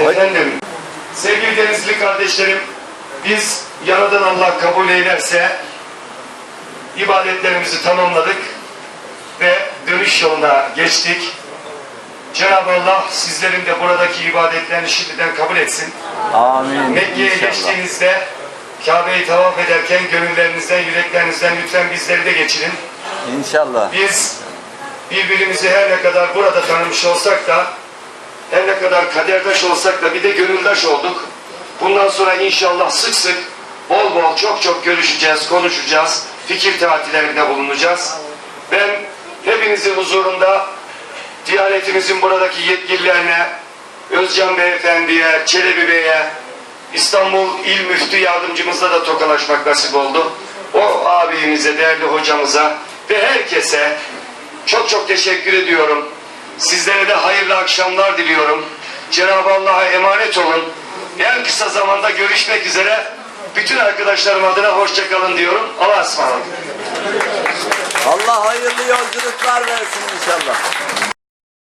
Efendim, sevgili Denizli kardeşlerim, biz yaradan Allah kabul eylerse ibadetlerimizi tamamladık ve dönüş yoluna geçtik. Cenab-ı Allah sizlerin de buradaki ibadetlerini şimdiden kabul etsin. Amin. Mekke'ye geçtiğinizde Kabe'yi tavaf ederken gönüllerinizden, yüreklerinizden lütfen bizleri de geçirin. İnşallah. Biz birbirimizi her ne kadar burada tanımış olsak da her ne kadar kaderdaş olsak da bir de gönüldaş olduk. Bundan sonra inşallah sık sık bol bol çok çok görüşeceğiz, konuşacağız, fikir tatillerinde bulunacağız. Ben hepinizin huzurunda Diyanetimizin buradaki yetkililerine, Özcan Beyefendi'ye, Çelebi Bey'e, İstanbul İl Müftü Yardımcımızla da tokalaşmak nasip oldu. O abimize, değerli hocamıza ve herkese çok çok teşekkür ediyorum. Sizlere de hayırlı akşamlar diliyorum. Cenab-ı Allah'a emanet olun. En kısa zamanda görüşmek üzere. Bütün arkadaşlarım adına hoşçakalın diyorum. Allah'a ısmarladık. Allah hayırlı yolculuklar versin inşallah.